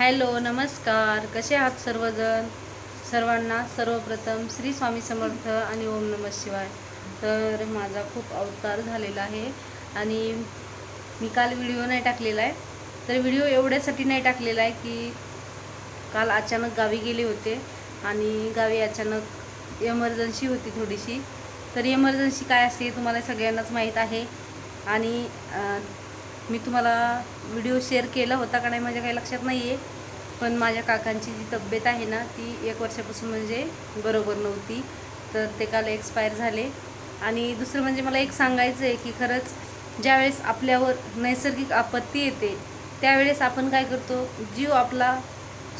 Hello नमस्कार. कसे आहात सर्वजण? सर्वांना सर्वप्रथम श्री स्वामी समर्थ आणि ओम नमः शिवाय. तर माझा खूप अवतार झालेला आहे आणि मी काल व्हिडिओ नाही टाकलेला आहे. तर व्हिडिओ एवढ्यासाठी नाही टाकलेला आहे की काल अचानक गावी गेले होते आणि गावी अचानक एमर्जन्सी होती थोडीशी. तर एमर्जन्सी काय असते तुम्हाला सगळ्यांनाच माहीत आहे. आणि मी तुम्हाला व्हिडिओ शेअर केला होता का नाही माझ्या काही लक्षात नाही आहे पण माझ्या काकांची जी तब्येत आहे ना ती एक वर्षापासून म्हणजे बरोबर नव्हती. तर ते काल एक्सपायर झाले. आणि दुसरं म्हणजे मला एक सांगायचं आहे की खरंच ज्यावेळेस आपल्यावर नैसर्गिक आपत्ती येते त्यावेळेस आपण काय करतो? जीव आपला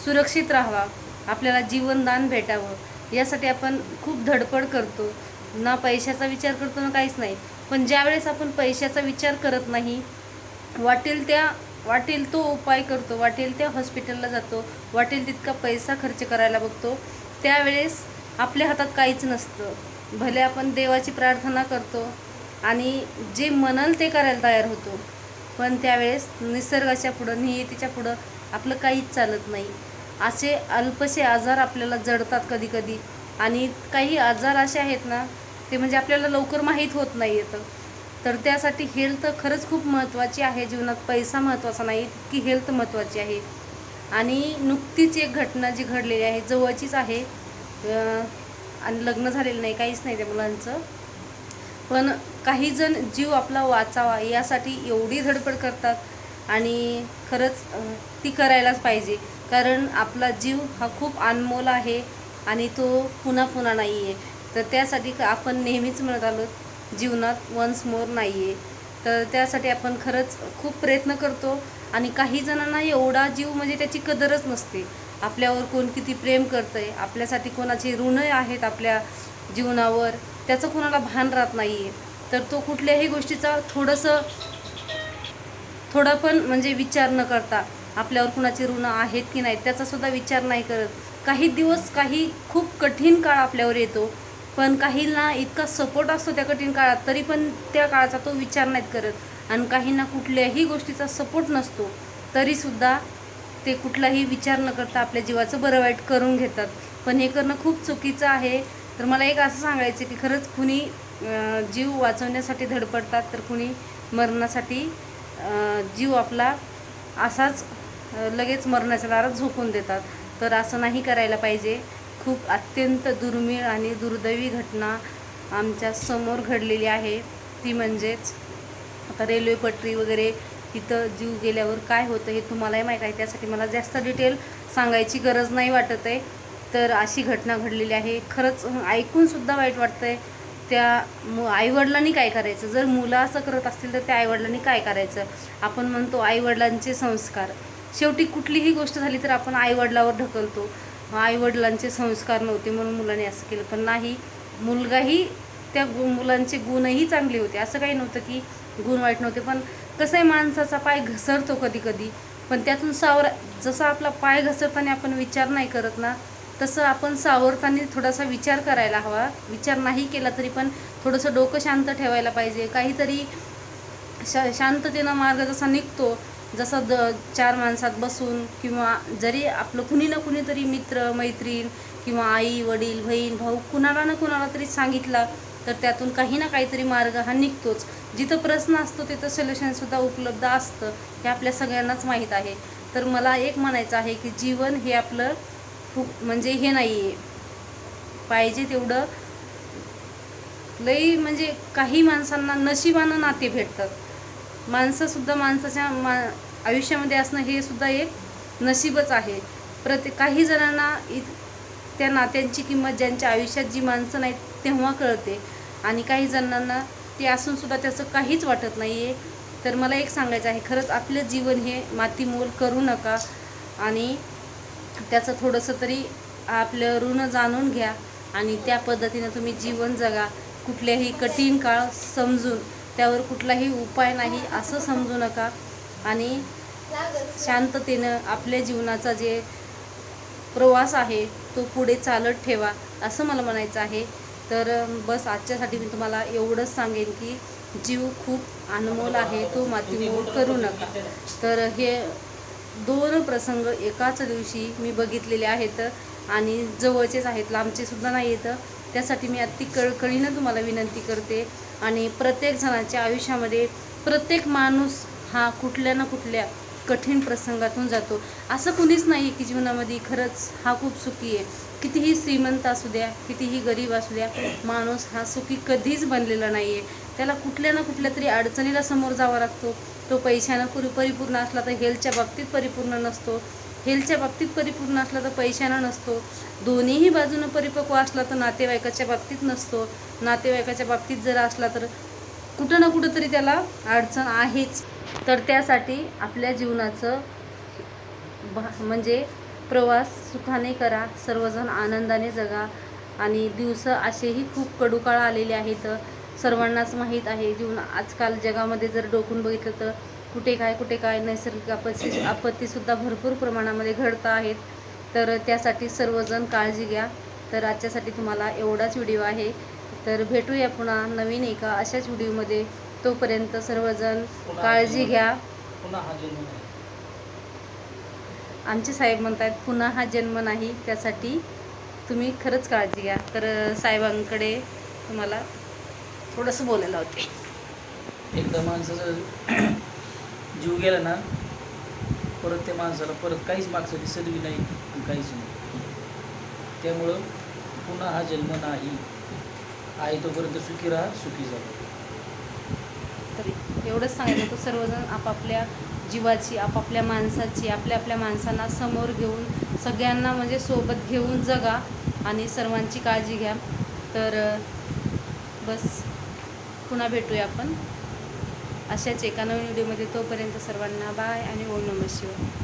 सुरक्षित राहावा. आपल्याला जीवनदान भेटावं. यासाठी आपण खूप धडपड करतो. ना पैशाचा विचार करतो ना काहीच नाही. पण ज्यावेळेस आपण पैशाचा विचार करत नाही वाटेल त्या वाटेल तो उपाय करतो वाटेल त्या हॉस्पिटलला जातो वाटेल तितका पैसा खर्च करायला बघतो त्यावेळेस आपल्या हातात काहीच नसतं. भले आपण देवाची प्रार्थना करतो आणि जे मनल ते करायला तयार होतो पण त्यावेळेस निसर्गाच्या पुढं नियतीच्या पुढं आपलं काहीच चालत नाही. असे अल्पसे आजार आपल्याला जडतात कधी कधी आणि काही आजार असे आहेत ना ते म्हणजे आपल्याला लवकर माहीत होत नाही येतं तर त्यासाठी हेल्थ खरंच खूप महत्त्वाची आहे. जीवनात पैसा महत्त्वाचा नाही की हेल्थ महत्त्वाची आहे. आणि नुकतीच एक घटना जी घडलेली आहे जवळचीच आहे. आणि लग्न झालेलं नाही काहीच नाही त्या मुलांचं. पण काही जण जीव आपला वाचावा यासाठी एवढी धडपड करतात. आणि खरंच ती करायलाच पाहिजे. कारण आपला जीव हा खूप अनमोल आहे आणि तो पुन्हा पुन्हा नाही आहे तर त्यासाठी आपण नेहमीच म्हणत आलो जीवनात वन्स मोर नाही आहे तर त्यासाठी आपण खरंच खूप प्रयत्न करतो. आणि काही जणांना एवढा जीव म्हणजे त्याची कदरच नसते. आपल्यावर कोण किती प्रेम करतं आहे आपल्यासाठी कोणाचे ऋण आहेत आपल्या जीवनावर त्याचं कोणाला भान राहत नाही आहे तर तो कुठल्याही गोष्टीचा थोडंसं थोडा पण म्हणजे विचार न करता आपल्यावर कुणाचे ऋण आहेत की नाहीत त्याचासुद्धा विचार नाही करत. काही दिवस काही खूप कठीण काळ आपल्यावर येतो. पण काहींना इतका सपोर्ट असतो त्या कठीण काळात तरी पण त्या काळाचा तो विचार नाहीत करत. आणि काहींना कुठल्याही गोष्टीचा सपोर्ट नसतो तरीसुद्धा ते कुठलाही विचार न करता आपल्या जीवाचं बरं वाईट करून घेतात. पण हे करणं खूप चुकीचं आहे. तर मला एक असं सांगायचं की खरंच कुणी जीव वाचवण्यासाठी धडपडतात तर कुणी मरणासाठी जीव आपला असाच लगेच मरणाच्या दारात झोकून देतात. तर असं नाही करायला पाहिजे. खूप अत्यंत दुर्मिळ आणि दुर्दैवी घटना आमच्यासमोर घडलेली आहे. ती म्हणजेच आता रेल्वे पटरी वगैरे तिथं जीव गेल्यावर काय होतं हे तुम्हालाही माहीत आहे. त्यासाठी मला जास्त डिटेल सांगायची गरज नाही वाटत आहे. तर अशी घटना घडलेली आहे. खरंच ऐकूनसुद्धा वाईट वाटतं आहे त्या मु आईवडिलांनी काय करायचं? जर मुलं असं करत असतील तर त्या आईवडिलांनी काय करायचं? आपण म्हणतो आईवडिलांचे संस्कार. शेवटी कुठलीही गोष्ट झाली तर आपण आईवडिलावर ढकलतो. आईवडिलांचे संस्कार नव्हते म्हणून मुलाने असं केलं. पण नाही मुलगाही त्या गु मुलांचे गुणही चांगले होते. असं काही नव्हतं की गुण वाईट नव्हते. पण कसं आहे माणसाचा पाय घसरतो कधी कधी पण त्यातून सावर जसा आपला पाय घसरताना आपण विचार नाही करत ना तसं आपण सावरताना थोडासा विचार करायला हवा. विचार नाही केला तरी पण थोडंसं डोकं शांत ठेवायला पाहिजे. काहीतरी शा शांततेनं मार्ग जसा निघतो जसं द चार माणसात बसून किंवा जरी आपलं कुणी ना कुणीतरी मित्र मैत्रीण किंवा आई वडील बहीण भाऊ कुणाला ना कुणाला तरी सांगितला तर त्यातून काही ना काहीतरी मार्ग हा निघतोच. जिथं प्रश्न असतो तिथं सोल्युशनसुद्धा उपलब्ध असतं हे आपल्या सगळ्यांनाच माहीत आहे. तर मला एक म्हणायचं आहे की जीवन हे आपलं खूप म्हणजे हे नाही आहे पाहिजे तेवढं लई म्हणजे काही माणसांना नशिबानं नाते भेटतात. माणसंसुद्धा माणसाच्या मा आयुष्यामध्ये असणं हे सुद्धा एक नशीबच आहे. प्रत्येक काही जणांना इत त्या नात्यांची किंमत ज्यांच्या आयुष्यात जी माणसं नाहीत तेव्हा कळते. आणि काही जणांना ते असूनसुद्धा त्याचं काहीच वाटत नाही आहे तर मला एक सांगायचं आहे खरंच आपलं जीवन हे मातीमोल करू नका. आणि त्याचं थोडंसं तरी आपलं ऋण जाणून घ्या. आणि त्या पद्धतीनं तुम्ही जीवन जगा. कुठल्याही कठीण काळ समजून त्यावर कुठलाही उपाय नाही असं समजू नका. आणि शांततेनं आपल्या जीवनाचा जे प्रवास आहे तो पुढे चालत ठेवा असं मला म्हणायचं आहे. तर बस आजच्यासाठी मी तुम्हाला एवढंच सांगेन की जीव खूप अनमोल आहे तो मातीमोल करू नका. तर हे दोन प्रसंग एकाच दिवशी मी बघितलेले आहेत आणि जवळचेच आहेत लांबचे सुद्धा नाही येतं त्यासाठी मी अति कळकळीनं तुम्हाला विनंती करते. आणि प्रत्येक जणाच्या आयुष्यामध्ये प्रत्येक माणूस हा कुठल्या ना कुठल्या कठीण प्रसंगातून जातो. असं कुणीच नाही की जीवनामध्ये खरंच हा खूप सुखी आहे. कितीही श्रीमंत असू द्या कितीही गरीब असू द्या माणूस हा सुखी कधीच बनलेला नाही आहे त्याला कुठल्या ना कुठल्या तरी अडचणीला समोर जावा लागतो. तो पैशानं पुरी परिपूर्ण असला तर हेल्थच्या बाबतीत परिपूर्ण नसतो. हेल्थच्या बाबतीत परिपूर्ण असला तर पैशानं नसतो. दोन्हीही बाजूनं परिपक्व असला तर नातेवाईकाच्या बाबतीत नसतो. नातेवाईकाच्या बाबतीत जर असला तर कुठं ना कुठं तरी त्याला अडचण आहेच. तर त्यासाठी आपल्या जीवनाचं भा म्हणजे प्रवास सुखाने करा सर्वजण आनंदाने जगा आणि दिवस असेही खूप कडूकाळ आलेले आहेत. सर्वांनाच माहीत आहे जीवन आजकाल जगामध्ये जर डोकून बघितलं तर कुठे काय कुठे काय नैसर्गिक आपत्ती आपत्तीसुद्धा भरपूर प्रमाणामध्ये घडत आहेत. तर त्यासाठी सर्वजण काळजी घ्या. तर आजच्यासाठी तुम्हाला एवढाच व्हिडिओ आहे. तर भेटूया पुन्हा नवीन एका अशाच व्हिडिओमध्ये. तोपर्यंत सर्वजण काळजी घ्या. आमचे साहेब म्हणतात पुन्हा हा जन्म नाही. त्यासाठी तुम्ही खरंच काळजी घ्या. तर साहेबांकडे तुम्हाला थोडंसं बोलायला होते. एकदा माणसाचा जीव गेला ना परत त्या माणसाला परत काहीच मागचं सदवी नाही आणि काहीच नाही. त्यामुळं पुन्हा हा जन्म नाही. आहे तोपर्यंत सुखी राहा सुखी जा तरी एवढंच सांगायचं होतं सर्वजण आपापल्या जीवाची आपापल्या माणसाची आपल्या आपल्या माणसांना समोर घेऊन सगळ्यांना म्हणजे सोबत घेऊन जगा आणि सर्वांची काळजी घ्या. तर बस पुन्हा भेटूया आपण. अशाच एका नवीन व्हिडिओमध्ये तोपर्यंत सर्वांना बाय आणि ओम नमः शिवाय.